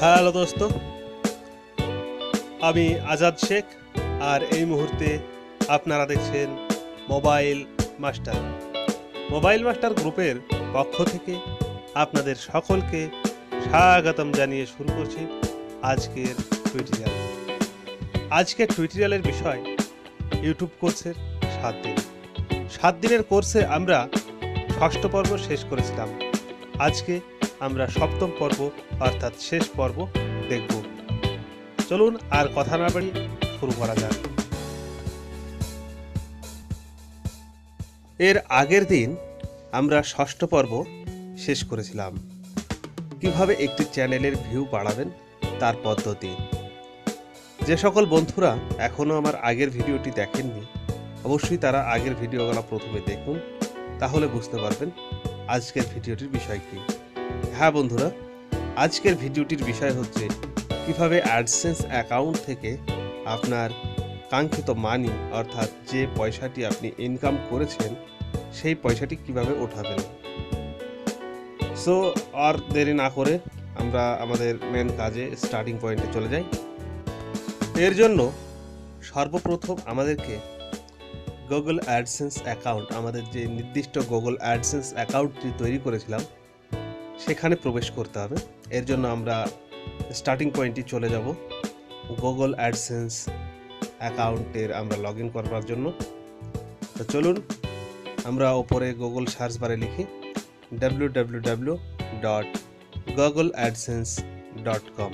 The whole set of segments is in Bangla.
হ্যালো দোস্ত। আমি আজাদ শেখ, আর এই মুহূর্তে আপনারা দেখছেন মোবাইল মাস্টার। মোবাইল মাস্টার গ্রুপের পক্ষ থেকে আপনাদের সকলকে স্বাগতম জানিয়ে শুরু করছি আজকের টুইটোরিয়াল আজকের টুইটোরিয়ালের বিষয় ইউটিউব কোর্সের সাত দিন। সাত দিনের কোর্সে আমরা ষষ্ঠ পর্ব শেষ করেছিলাম। আজকে আমরা সপ্তম পর্ব, অর্থাৎ শেষ পর্ব দেখব। চলুন আর কথা না বাড়ি শুরু করা যাক। এর আগের দিন আমরা ষষ্ঠ পর্ব শেষ করেছিলাম। কীভাবে একটি চ্যানেলের ভিউ বাড়াবেন তার পদ্ধতি। যে সকল বন্ধুরা এখনও আমার আগের ভিডিওটি দেখেননি, অবশ্যই তারা আগের ভিডিওগুলো প্রথমে দেখুন, তাহলে বুঝতে পারবেন আজকের ভিডিওটির বিষয় কী হ্যাঁ বন্ধুরা, আজকের ভিডিওটির বিষয় হচ্ছে কীভাবে অ্যাডসেন্স অ্যাকাউন্ট থেকে আপনার কাঙ্ক্ষিত মানি অর্থাৎ যে পয়সাটি আপনি ইনকাম করেছেন, সেই পয়সাটি কীভাবে ওঠাবেন? সো আর দেরি না করে আমরা আমাদের মেন কাজে স্টার্টিং পয়েন্টে চলে যাই। এর জন্য সর্বপ্রথম আমাদেরকে গুগল অ্যাডসেন্স অ্যাকাউন্ট আমাদের যে নির্দিষ্ট গুগল অ্যাডসেন্স অ্যাকাউন্টটি তৈরি করেছিলাম সেখানে প্রবেশ করতে হবে। এর জন্য আমরা স্টার্টিং পয়েন্টে চলে যাব। গুগল অ্যাডসেন্স অ্যাকাউন্টের আমরা লগ ইন করবার জন্য। তো চলুন, আমরা ওপরে গুগল সার্চ বারে লিখি। W W W dot Google AdSense dot com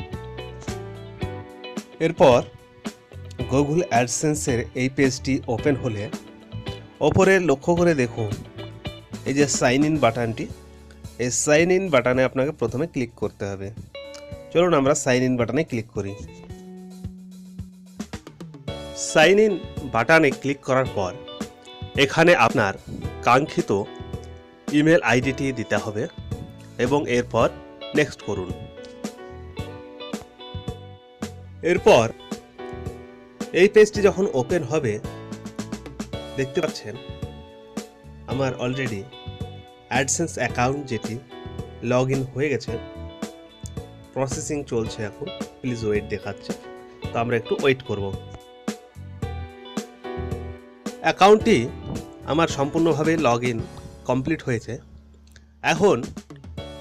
এরপর গুগল অ্যাডসেন্সের এই পেজটি ওপেন হলে, ওপরে লক্ষ্য করে দেখুন, এই যে সাইন ইন বাটনটি এই সাইন ইন বাটনে আপনাকে প্রথমে ক্লিক করতে হবে। চলুন আমরা সাইন ইন বাটনে ক্লিক করি। সাইন ইন বাটনে ক্লিক করার পর, এখানে আপনার কাঙ্ক্ষিত ইমেল আইডিটি দিতে হবে এবং এরপর নেক্সট করুন। এরপর এই পেজটি যখন ওপেন হবে, দেখতে পাচ্ছেন, আমার অলরেডি অ্যাডসেন্স অ্যাকাউন্ট যেটি লগ ইন হয়ে গেছে প্রসেসিং চলছে এখন প্লিজ ওয়েট দেখাচ্ছে। তো আমরা একটু ওয়েট করব। অ্যাকাউন্টটি আমার সম্পূর্ণভাবে লগ ইন কমপ্লিট হয়েছে। এখন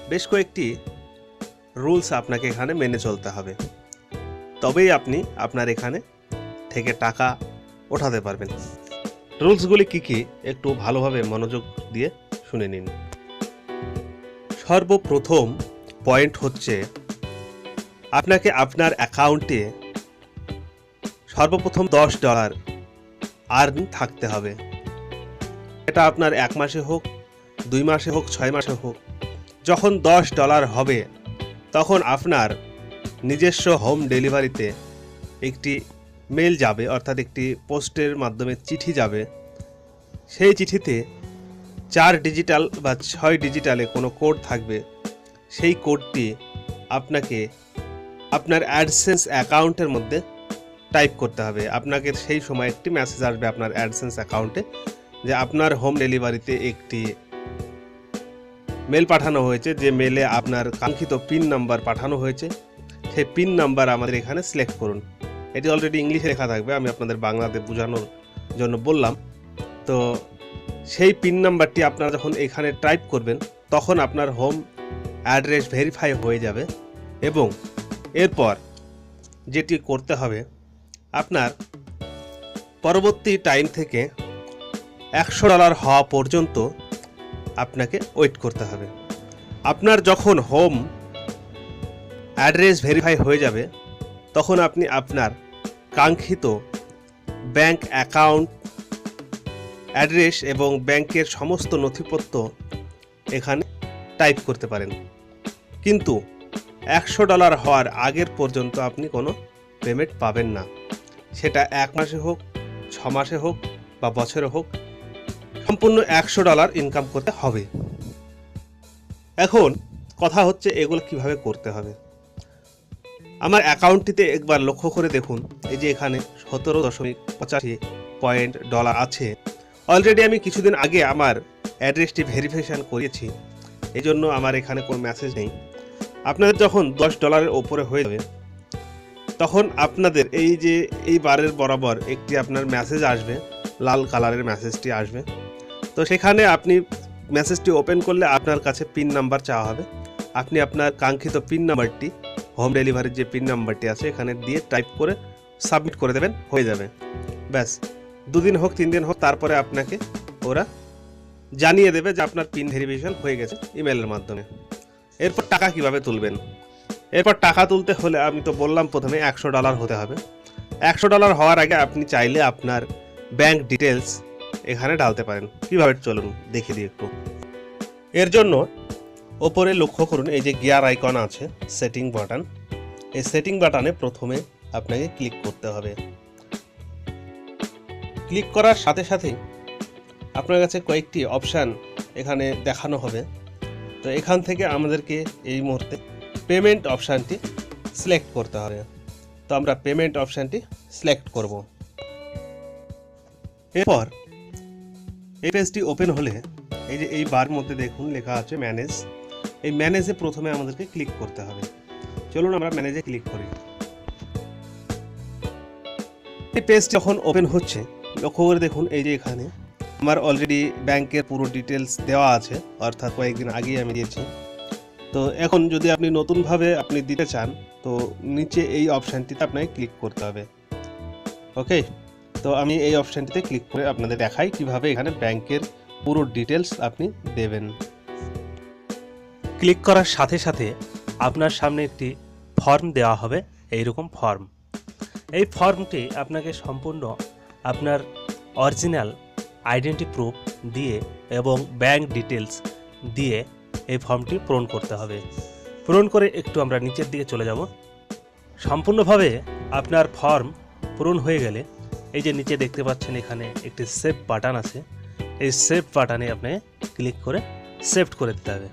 বেশ কয়েকটি রুলস আপনাকে এখানে মেনে চলতে হবে। তবেই আপনি আপনার এখানে থেকে টাকা ওঠাতে পারবেন। রুলসগুলি কী কী? একটু ভালোভাবে মনোযোগ দিয়ে শুনে নিন। সর্বপ্রথম পয়েন্ট হচ্ছে, আপনাকে আপনার অ্যাকাউন্টে সর্বপ্রথম দশ ডলার আর্ন থাকতে হবে। এটা আপনার এক মাসে হোক, দুই মাসে হোক, ছয় মাসে হোক, যখন দশ ডলার হবে, তখন আপনার নিজস্ব হোম ডেলিভারিতে একটি মেল যাবে, অর্থাৎ একটি পোস্টের মাধ্যমে চিঠি যাবে। সেই চিঠিতে চার ডিজিটাল বা ছয় ডিজিটালে কোনো কোড থাকবে, সেই কোডটি আপনাকে আপনার অ্যাডসেন্স অ্যাকাউন্টের মধ্যে টাইপ করতে হবে। আপনাকে সেই সময় একটি মেসেজ আসবে আপনার অ্যাডসেন্স অ্যাকাউন্টে যে আপনার হোম ডেলিভারিতে একটি মেল পাঠানো হয়েছে, যে মেলে আপনার কাঙ্ক্ষিত পিন নাম্বার পাঠানো হয়েছে। সেই পিন নাম্বার আমাদের এখানে সিলেক্ট করুন। এটি অলরেডি ইংলিশে লেখা থাকবে, আমি আপনাদের বাংলাতে বোঝানোর জন্য বললাম। তো সেই পিন নাম্বারটি আপনারা যখন এখানে টাইপ করবেন, তখন আপনার হোম অ্যাড্রেস ভেরিফাই হয়ে যাবে এবং এরপর যেটি করতে হবে, আপনার পরবর্তী টাইম থেকে একশো ডলার হওয়া পর্যন্ত আপনাকে ওয়েট করতে হবে। আপনার যখন হোম অ্যাড্রেস ভেরিফাই হয়ে যাবে, তখন আপনি আপনার কাঙ্ক্ষিত ব্যাংক অ্যাকাউন্ট অ্যাড্রেস এবং ব্যাংকের সমস্ত নথিপত্র এখানে টাইপ করতে পারেন। কিন্তু একশো ডলার হওয়ার আগের পর্যন্ত আপনি কোনো পেমেন্ট পাবেন না। সেটা এক মাসে হোক, ছ মাসে হোক বা বছরে হোক, সম্পূর্ণ একশো ডলার ইনকাম করতে হবে। এখন কথা হচ্ছে এগুলো কীভাবে করতে হবে। আমার অ্যাকাউন্টটিতে একবার লক্ষ্য করে দেখুন, এই যে এখানে সতেরো দশমিক পঁচাশি পয়েন্ট ডলার আছে। অলরেডি আমি কিছুদিন আগে আমার অ্যাড্রেসটি ভেরিফিকেশান করিয়েছি এই জন্য আমার এখানে কোনো মেসেজ নেই। আপনাদের যখন দশ ডলারের ওপরে হয়ে যাবে, তখন আপনাদের এই যে, এই বারের বরাবর একটি আপনার মেসেজ আসবে, লাল কালারের মেসেজটি আসবে। তো সেখানে আপনি মেসেজটি ওপেন করলে আপনার কাছে পিন নাম্বার চাওয়া হবে। আপনি আপনার কাঙ্ক্ষিত পিন নাম্বারটি হোম ডেলিভারির যে পিন নাম্বারটি আছে, এখানে দিয়ে টাইপ করে সাবমিট করে দেবেন, হয়ে যাবে। ব্যাস। দুদিন হোক, তিন দিন হোক, তারপরে আপনাকে ওরা জানিয়ে দেবে যে আপনার পিন ভেরিফিকেশন হয়ে গেছে ইমেলের মাধ্যমে। এরপর টাকা কীভাবে তুলবেন? এরপর টাকা তুলতে হলে আমি তো বললাম প্রথমে একশো ডলার হতে হবে। একশো ডলার হওয়ার আগে আপনি চাইলে আপনার ব্যাংক ডিটেলস এখানে ডালতে পারেন। কীভাবে চলুন দেখে দিই একটু। এর জন্য ওপরে লক্ষ্য করুন, এই যে গিয়ার আইকন আছে সেটিং বাটন এই সেটিং বাটনে প্রথমে আপনাকে ক্লিক করতে হবে। ক্লিক করার সাথে সাথেই আপনার কাছে কয়েকটি অপশান এখানে দেখানো হবে। তো এখান থেকে আমাদেরকে এই মুহূর্তে পেমেন্ট অপশানটি সিলেক্ট করতে হবে। তো আমরা পেমেন্ট অপশানটি সিলেক্ট করব। এরপর এই পেজটি ওপেন হলে এই যে এই বার মধ্যে দেখুন লেখা আছে ম্যানেজ। এই ম্যানেজে প্রথমে আমাদেরকে ক্লিক করতে হবে। চলুন আমরা ম্যানেজে ক্লিক করি। এই পেজ যখন ওপেন হচ্ছে লক্ষ্য করে দেখুন, এই যে এখানে আমার অলরেডি ব্যাংকের পুরো ডিটেলস দেওয়া আছে, অর্থাৎ কয়েকদিন আগেই আমি দিয়েছি। তো এখন যদি আপনি নতুনভাবে আপনি দিতে চান, তো নিচে এই অপশানটিতে আপনাকে ক্লিক করতে হবে। ওকে তো আমি এই অপশানটিতে ক্লিক করে আপনাদের দেখাই কীভাবে এখানে ব্যাংকের পুরো ডিটেলস আপনি দেবেন। ক্লিক করার সাথে সাথে আপনার সামনে একটি ফর্ম দেওয়া হবে, এইরকম ফর্ম এই ফর্মটি আপনাকে সম্পূর্ণ আপনার অরিজিনাল আইডেন্টি প্রুফ দিয়ে এবং ব্যাংক ডিটেলস দিয়ে এই ফর্মটি পূরণ করতে হবে। পূরণ করে একটু আমরা নিচের দিকে চলে যাব। সম্পূর্ণভাবে আপনার ফর্ম পূরণ হয়ে গেলে এই যে নিচে দেখতে পাচ্ছেন এখানে একটি সেভ বাটন আছে। এই সেভ বাটনে আপনি ক্লিক করে সেভড করে দিতে হবে।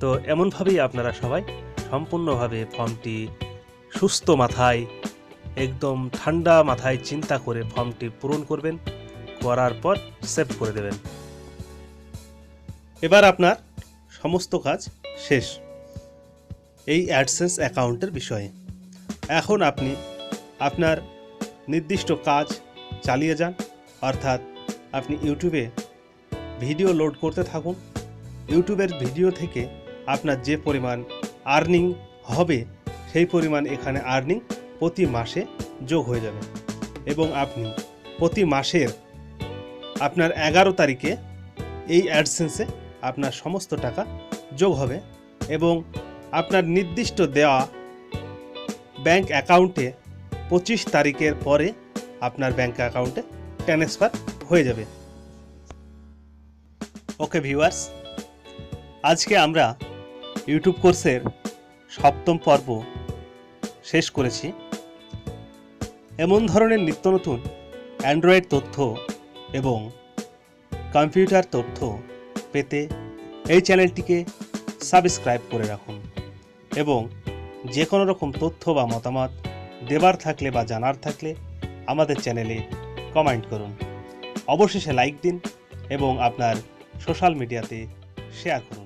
তো এমনভাবেই আপনারা সবাই সম্পূর্ণভাবে ফর্মটি সুস্থ মাথায় একদম ঠান্ডা মাথায় চিন্তা করে ফর্মটি পূরণ করবেন, করার পর সেভ করে দেবেন। এবার আপনার সমস্ত কাজ শেষ এই অ্যাডসেন্স অ্যাকাউন্টের বিষয়ে। এখন আপনি আপনার নির্দিষ্ট কাজ চালিয়ে যান, অর্থাৎ আপনি ইউটিউবে ভিডিও লোড করতে থাকুন। ইউটিউবের ভিডিও থেকে আপনার যে পরিমাণ আর্নিং হবে, সেই পরিমাণ এখানে আর্নিং প্রতি মাসে যোগ হয়ে যাবে। এবং আপনি প্রতি মাসের আপনার এগারো তারিখে এই অ্যাডসেন্সে আপনার সমস্ত টাকা যোগ হবে এবং আপনার নির্দিষ্ট দেওয়া ব্যাংক অ্যাকাউন্টে পঁচিশ তারিখের পরে আপনার ব্যাংক অ্যাকাউন্টে ট্রান্সফার হয়ে যাবে। ওকে ভিউয়ার্স, আজকে আমরা ইউটিউব কোর্সের সপ্তম পর্ব শেষ করেছি। এমন ধরনের নিত্য নতুন অ্যান্ড্রয়েড তথ্য এবং কম্পিউটার তথ্য পেতে এই চ্যানেলটিকে সাবস্ক্রাইব করে রাখুন এবং যে কোনো রকম তথ্য বা মতামত দেবার থাকলে বা জানার থাকলে আমাদের চ্যানেলে কমেন্ট করুন। অবশেষে লাইক দিন এবং আপনার সোশ্যাল মিডিয়াতে শেয়ার করুন।